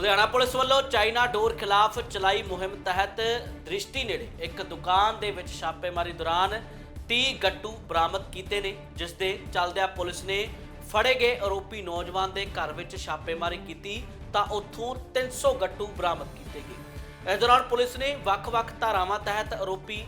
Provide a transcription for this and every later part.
Ludhiana police ਵੱਲੋਂ China ਡੋਰ ਖਿਲਾਫ ਚਲਾਈ ਮੁਹਿੰਮ ਤਹਿਤ ਦ੍ਰਿਸ਼ਟੀ ਨੇੜੇ ਇੱਕ ਦੁਕਾਨ ਦੇ ਵਿੱਚ ਛਾਪੇਮਾਰੀ ਦੌਰਾਨ 30 ਗੱਟੂ ਬਰਾਮਦ ਕੀਤੇ ਨੇ, ਜਿਸ ਦੇ ਚੱਲਦਿਆਂ ਪੁਲਿਸ ਨੇ ਫੜੇ ਗਏ ਆਰੋਪੀ ਨੌਜਵਾਨ ਦੇ ਘਰ ਵਿੱਚ ਛਾਪੇਮਾਰੀ ਕੀਤੀ ਤਾਂ ਉੱਥੋਂ 300 ਗੱਟੂ ਬਰਾਮਦ ਕੀਤੇ ਗਏ। ਇਸ ਦੌਰਾਨ ਪੁਲਿਸ ਨੇ ਵੱਖ-ਵੱਖ ਧਾਰਾਵਾਂ ਤਹਿਤ ਆਰੋਪੀ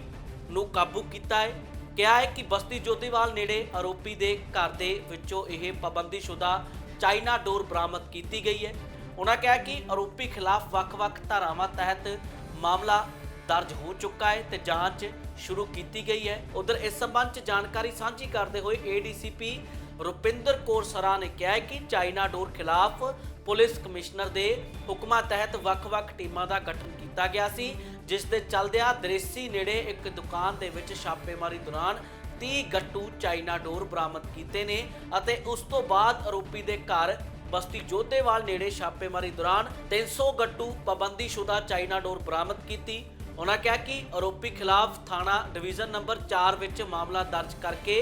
ਨੂੰ ਕਾਬੂ ਕੀਤਾ ਹੈ। ਕਿਹਾ ਹੈ ਕਿ ਬਸਤੀ ਜੋਤੀਵਾਲ ਨੇੜੇ ਆਰੋਪੀ ਦੇ ਘਰ ਦੇ ਵਿੱਚੋਂ ਇਹ ਪਾਬੰਦੀਸ਼ੁਦਾ ਚਾਈਨਾ ਡੋਰ ਬਰਾਮਦ ਕੀਤੀ ਗਈ ਹੈ। ਉਹਨਾਂ ਕਿਹਾ ਕਿ ਆਰੋਪੀ ਖਿਲਾਫ ਵੱਖ-ਵੱਖ ਧਾਰਾਵਾਂ ਤਹਿਤ ਮਾਮਲਾ ਦਰਜ ਹੋ ਚੁੱਕਾ ਹੈ ਤੇ ਜਾਂਚ ਸ਼ੁਰੂ ਕੀਤੀ ਗਈ ਹੈ। ਉਧਰ ਇਸ ਸੰਬੰਧ ਚ ਜਾਣਕਾਰੀ ਸਾਂਝੀ ਕਰਦੇ ਹੋਏ ਏਡੀਸੀਪੀ ਰੁਪਿੰਦਰ ਕੌਰ ਸਰਾ ਨੇ ਕਿਹਾ ਕਿ ਚਾਈਨਾ ਡੋਰ ਖਿਲਾਫ ਪੁਲਿਸ ਕਮਿਸ਼ਨਰ ਦੇ ਹੁਕਮਾਂ ਤਹਿਤ ਵੱਖ-ਵੱਖ ਟੀਮਾਂ ਦਾ ਗਠਨ ਕੀਤਾ ਗਿਆ ਸੀ, ਜਿਸ ਦੇ ਚੱਲਦਿਆਂ ਦ੍ਰਿਸ਼ੀ ਨੇੜੇ ਇੱਕ ਦੁਕਾਨ ਦੇ ਵਿੱਚ ਛਾਪੇਮਾਰੀ ਦੌਰਾਨ 30 ਗੱਟੂ ਚਾਈਨਾ ਡੋਰ ਬਰਾਮਦ ਕੀਤੇ ਨੇ ਅਤੇ ਉਸ ਤੋਂ ਬਾਅਦ ਆਰੋਪੀ ਦੇ ਘਰ ਬਸਤੀ ਜੋਧੇਵਾਲ ਨੇੜੇ ਛਾਪੇਮਾਰੀ ਦੌਰਾਨ 300 ਗੱਟੂ ਪਾਬੰਦੀਸ਼ੁਦਾ ਚਾਈਨਾ ਡੋਰ ਬਰਾਮਦ ਕੀਤੀ। ਉਹਨਾਂ ਕਿਹਾ ਕਿ ਆਰੋਪੀ ਖਿਲਾਫ ਥਾਣਾ ਡਿਵੀਜ਼ਨ ਨੰਬਰ 4 ਵਿੱਚ ਮਾਮਲਾ ਦਰਜ ਕਰਕੇ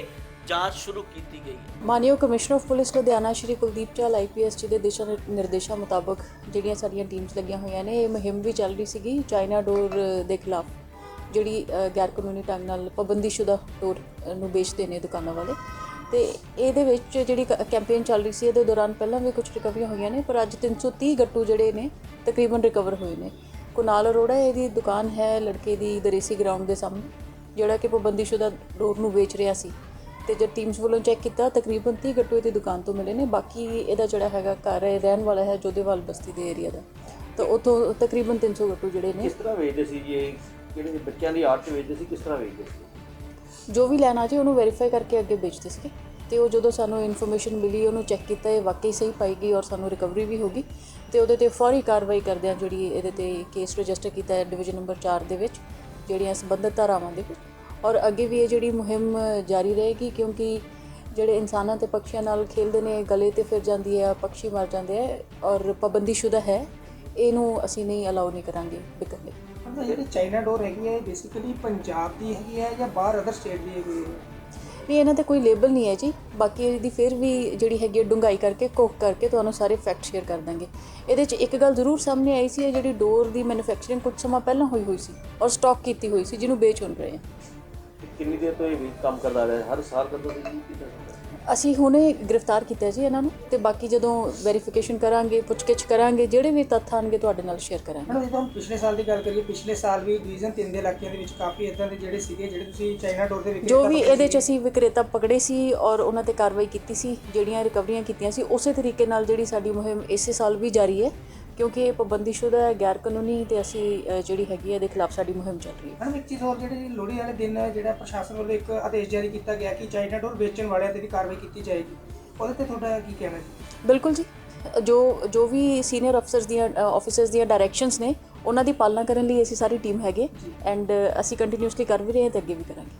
ਜਾਂਚ ਸ਼ੁਰੂ ਕੀਤੀ ਗਈ ਹੈ। ਮਾਨਯੋਗ commissioner of police Ludhiana Shri Kuldeep Chahal IPS ji ਦੇ ਦਿਸ਼ਾ ਨਿਰਦੇਸ਼ਾਂ ਮੁਤਾਬਕ ਜਿਹੜੀਆਂ ਸਾਡੀਆਂ ਟੀਮਸ ਲੱਗੀਆਂ ਹੋਈਆਂ ਨੇ, ਇਹ ਮੁਹਿੰਮ ਵੀ ਚੱਲ ਰਹੀ ਸੀਗੀ ਚਾਈਨਾ ਡੋਰ ਦੇ ਖਿਲਾਫ, ਜਿਹੜੀ ਗੈਰ ਕਾਨੂੰਨੀ ਢੰਗ ਨਾਲ ਪਾਬੰਦੀਸ਼ੁਦਾ ਡੋਰ ਨੂੰ ਵੇਚਦੇ ਨੇ ਦੁਕਾਨਾਂ ਵਾਲੇ। ਤੇ ਇਹਦੇ ਵਿੱਚ ਜਿਹੜੀ ਕੈਂਪੇਨ ਚੱਲ ਰਹੀ ਸੀ, ਇਹਦੇ ਦੌਰਾਨ ਪਹਿਲਾਂ ਵੀ ਕੁਝ ਰਿਕਵਰੀਆਂ ਹੋਈਆਂ ਨੇ, ਪਰ ਅੱਜ 330 ਗੱਟੂ ਜਿਹੜੇ ਨੇ, ਤਕਰੀਬਨ ਰਿਕਵਰ ਹੋਏ ਨੇ। ਕੁਨਾਲ ਅਰੋੜਾ, ਇਹਦੀ ਦੁਕਾਨ ਹੈ ਲੜਕੇ ਦੀ ਦਰੇਸੀ ਗਰਾਊਂਡ ਦੇ ਸਾਹਮਣੇ, ਜਿਹੜਾ ਕਿ ਪਾਬੰਦੀਸ਼ੁਦਾ ਡੋਰ ਨੂੰ ਵੇਚ ਰਿਹਾ ਸੀ। ਤੇ ਜਦ ਟੀਮਸ ਵੱਲੋਂ ਚੈੱਕ ਕੀਤਾ, ਤਕਰੀਬਨ 30 ਗੱਟੂ ਇਹਦੀ ਦੁਕਾਨ ਤੋਂ ਮਿਲੇ ਨੇ, ਬਾਕੀ ਇਹਦਾ ਜਿਹੜਾ ਹੈਗਾ ਘਰ ਹੈ, ਰਹਿਣ ਵਾਲਾ ਹੈ ਜੋਧੇਵਾਲ ਬਸਤੀ ਦੇ ਏਰੀਆ ਦਾ। ਤਾਂ ਉਥੋਂ ਤਕਰੀਬਨ 300 ਗੱਟੂ ਜਿਹੜੇ ਨੇ ਕਿਸ ਤਰ੍ਹਾਂ ਵੇਚਦੇ ਸੀ ਜੀ ਇਹ? ਕਿਹੜੇ ਬੱਚਿਆਂ ਦੀ ਆਰਟ ਵੇਚਦੇ ਸੀ, ਕਿਸ ਤਰ੍ਹਾਂ ਵੇਚਦੇ ਸੀ? ਜੋ ਵੀ ਲੈਣਾ ਜੀ ਉਹਨੂੰ ਵੈਰੀਫਾਈ ਕਰਕੇ ਅੱਗੇ ਵੇਚਦੇ ਸੀਗੇ। ਤੇ ਉਹ ਜਦੋਂ ਸਾਨੂੰ ਇਨਫੋਰਮੇਸ਼ਨ ਮਿਲੀ, ਉਹਨੂੰ ਚੈੱਕ ਕੀਤਾ, ਇਹ ਵਾਕਈ ਸਹੀ ਪਾਈ ਗਈ ਔਰ ਸਾਨੂੰ ਰਿਕਵਰੀ ਵੀ ਹੋ ਗਈ। ਤੇ ਉਹਦੇ ਤੇ ਫੌਰੀ ਕਾਰਵਾਈ ਕਰਦਿਆਂ ਜਿਹੜੀ ਇਹਦੇ ਤੇ ਕੇਸ ਰਜਿਸਟਰ ਕੀਤਾ ਹੈ ਡਿਵੀਜ਼ਨ ਨੰਬਰ 4 ਦੇ ਵਿੱਚ, ਜਿਹੜੀਆਂ ਸੰਬੰਧਿਤ ਧਾਰਾਵਾਂ ਦੇ ਵਿੱਚ। ਔਰ ਅੱਗੇ ਵੀ ਇਹ ਜਿਹੜੀ ਮੁਹਿੰਮ ਜਾਰੀ ਰਹੇਗੀ, ਕਿਉਂਕਿ ਜਿਹੜੇ ਇਨਸਾਨਾਂ ਤੇ ਪਕਸ਼ੀਆਂ ਨਾਲ ਖੇਲਦੇ ਨੇ, ਗਲੇ ਤੇ ਫਿਰ ਜਾਂਦੀ ਹੈ, ਪਕਸ਼ੀ ਮਰ ਜਾਂਦੇ ਆ ਔਰ ਪਾਬੰਦੀਸ਼ੁਦਾ ਹੈ, ਇਹਨੂੰ ਅਸੀਂ ਨਹੀਂ ਅਲਾਉ ਨਹੀਂ ਕਰਾਂਗੇ ਵਿਕਣ ਲਈ। ਮਤਲਬ ਜਿਹੜੀ ਚਾਈਨਾ ਡੋਰ ਹੈਗੀ ਹੈ ਬੇਸਿਕਲੀ ਪੰਜਾਬ ਦੀ ਹੈਗੀ ਹੈ ਜਾਂ ਬਾਹਰ ਅਦਰ ਸਟੇਟ ਦੀ ਹੈਗੀ ਹੈ ਨਹੀਂ ਇਹਨਾਂ ਤੇ ਕੋਈ ਲੇਬਲ ਨਹੀਂ ਹੈ ਜੀ। ਬਾਕੀ ਇਹਦੀ ਫਿਰ ਵੀ ਜਿਹੜੀ ਹੈਗੀ ਹੈ ਡੂੰਘਾਈ ਕਰਕੇ ਕੋਕ ਕਰਕੇ ਤੁਹਾਨੂੰ ਸਾਰੇ ਫੈਕਟ ਸ਼ੇਅਰ ਕਰ ਦਾਂਗੇ। ਇਹਦੇ 'ਚ ਇੱਕ ਗੱਲ ਜ਼ਰੂਰ ਸਾਹਮਣੇ ਆਈ ਸੀ ਇਹ ਜਿਹੜੀ ਡੋਰ ਦੀ ਮੈਨੂਫੈਕਚਰਿੰਗ ਕੁਝ ਸਮਾਂ ਪਹਿਲਾਂ ਹੋਈ ਹੋਈ ਸੀ ਔਰ ਸਟਾਕ ਕੀਤੀ ਹੋਈ ਸੀ ਜਿਹਨੂੰ ਵੇਚ ਹੁਣ ਰਹੇ ਹਾਂ ਕਿੰਨੀ ਦੇਰ ਤੋਂ ਇਹ ਵੀ ਕੰਮ ਕਰਦਾ ਰਿਹਾ? ਹਰ ਸਾਲ ਕਰਦਾ ਸੀ ਜੀ? ਅਸੀਂ ਹੁਣੇ ਗ੍ਰਿਫਤਾਰ ਕੀਤਾ ਜੀ ਇਹਨਾਂ ਨੂੰ ਤੇ ਬਾਕੀ ਜਦੋਂ ਵੈਰੀਫਿਕੇਸ਼ਨ ਕਰਾਂਗੇ ਪੁੱਛਗਿੱਛ ਕਰਾਂਗੇ ਜਿਹੜੇ ਵੀ ਤੱਥ ਆਣਗੇ ਤੁਹਾਡੇ ਨਾਲ ਸ਼ੇਅਰ ਕਰਾਂਗੇ ਮੈਡਮ ਜਦੋਂ ਪਿਛਲੇ ਸਾਲ ਦੀ ਗੱਲ ਕਰੀਏ ਪਿਛਲੇ ਸਾਲ ਵੀ ਡਿਵੀਜ਼ਨ 3 ਦੇ ਇਲਾਕਿਆਂ ਦੇ ਵਿੱਚ ਕਾਫੀ ਇਦਾਂ ਦੇ ਜਿਹੜੇ ਸੀਗੇ ਜਿਹੜੇ ਤੁਸੀਂ ਚਾਈਨਾ ਡੋਰ ਦੇ ਵਿਕਰੇਤਾ ਜੋ ਵੀ ਇਹਦੇ 'ਚ। ਅਸੀਂ ਵਿਕਰੇਤਾ ਪਕੜੇ ਸੀ ਔਰ ਉਹਨਾਂ ਤੇ ਕਾਰਵਾਈ ਕੀਤੀ ਸੀ ਜਿਹੜੀਆਂ ਰਿਕਵਰੀਆਂ ਕੀਤੀਆਂ ਸੀ ਉਸੇ ਤਰੀਕੇ ਨਾਲ ਜਿਹੜੀ ਸਾਡੀ ਮੁਹਿੰਮ ਇਸੇ ਸਾਲ ਵੀ ਜਾਰੀ ਹੈ ਕਿਉਂਕਿ ਇਹ ਪਾਬੰਦੀਸ਼ੁਦਾ ਹੈ ਗੈਰ ਕਾਨੂੰਨੀ ਤੇ ਅਸੀਂ ਅ, ਜਿਹੜੀ ਹੈਗੀ ਹੈ ਇਹਦੇ ਖਿਲਾਫ ਸਾਡੀ ਮੁਹਿੰਮ ਚੱਲ ਰਹੀ ਹੈ। ਮੈਡਮ ਇੱਕ ਚੀਜ਼ ਹੋਰ ਜਿਹੜੀ ਲੋਹੜੀ ਵਾਲੇ ਦਿਨ ਜਿਹੜਾ ਪ੍ਰਸ਼ਾਸਨ ਵੱਲੋਂ ਇੱਕ ਆਦੇਸ਼ ਜਾਰੀ ਕੀਤਾ ਗਿਆ ਕਿ ਚਾਈਨਾ ਡੋਰ ਵੇਚਣ ਵਾਲਿਆਂ ਤੇ ਵੀ ਕਾਰਵਾਈ ਕੀਤੀ ਜਾਏਗੀ ਉਹਦੇ ਤੇ ਤੁਹਾਡਾ ਕੀ ਕਹਿਣਾ ਜੀ ਬਿਲਕੁਲ ਜੀ। ਜੋ ਜੋ ਵੀ ਸੀਨੀਅਰ ਅਫਸਰਸ ਦੀਆਂ ਆਫੀਸਰਸ ਦੀਆਂ ਡਾਇਰੈਕਸ਼ਨਸ ਨੇ ਉਹਨਾਂ ਦੀ ਪਾਲਣਾ ਕਰਨ ਲਈ ਅਸੀਂ ਸਾਰੀ ਟੀਮ ਹੈਗੇ ਐਂਡ ਅਸੀਂ ਕੰਟੀਨਿਊਸਲੀ ਕਰ ਵੀ ਰਹੇ ਹਾਂ ਤੇ ਅੱਗੇ ਵੀ ਕਰਾਂਗੇ।